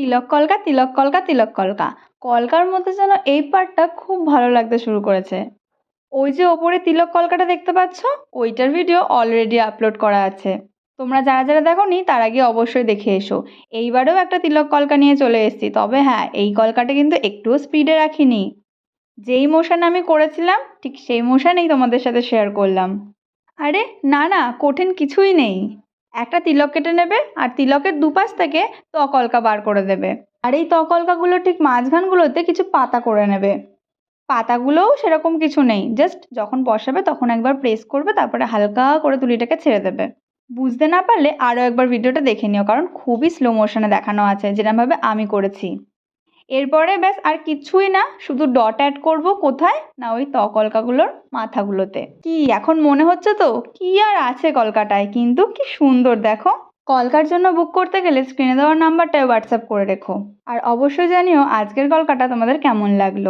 তিলক কলকা তিলক কলকা তিলক কলকা। কলকার মধ্যে যেন এই পার্টটা খুব ভালো লাগতে শুরু করেছে। ওই যে ওপরে তিলক কলকাটা দেখতে পাচ্ছ, ওইটার ভিডিও অলরেডি আপলোড করা আছে। তোমরা যারা যারা দেখো নি তার আগে অবশ্যই দেখে এসো। এইবারেও একটা তিলক কলকা নিয়ে চলে এসেছি। তবে হ্যাঁ এই কলকাটা কিন্তু একটুও স্পিডে রাখিনি। যেই মোশন আমি করেছিলাম, ঠিক সেই মোশনেই তোমাদের সাথে শেয়ার করলাম। আরে, না না, কঠিন কিছুই নেই। একটা তিলক কেটে নেবে আর তিলকের দুপাশ থেকে তকলকা বার করে দেবে। আর এই তকলকাগুলো ঠিক মাঝখানগুলোতে কিছু পাতা করে নেবে। পাতাগুলোও সেরকম কিছু নেই। জাস্ট যখন বসাবে তখন একবার প্রেস করবে, তারপরে হালকা করে তুলিটাকে ছেড়ে দেবে। বুঝতে না পারলে আরও একবার ভিডিওটা দেখে নিও, কারণ খুবই স্লো মোশনে দেখানো আছে যেরকমভাবে আমি করেছি। এরপরে ব্যাস আর কিছুই না, শুধু ডট অ্যাড করব কোথায়? না, ওই ত কলকাগুলোর মাথাগুলোতে। কি, এখন মনে হচ্ছে তো? কি আর আছে কলকাটায় কিন্তু কি সুন্দর, দেখো। কলকার জন্য বুক করতে গেলে স্ক্রিনে দেওয়ার নাম্বারটায় হোয়াটসঅ্যাপ করে রেখো। আর অবশ্যই জানিও, আজকের কলকাটা তোমাদের কেমন লাগল?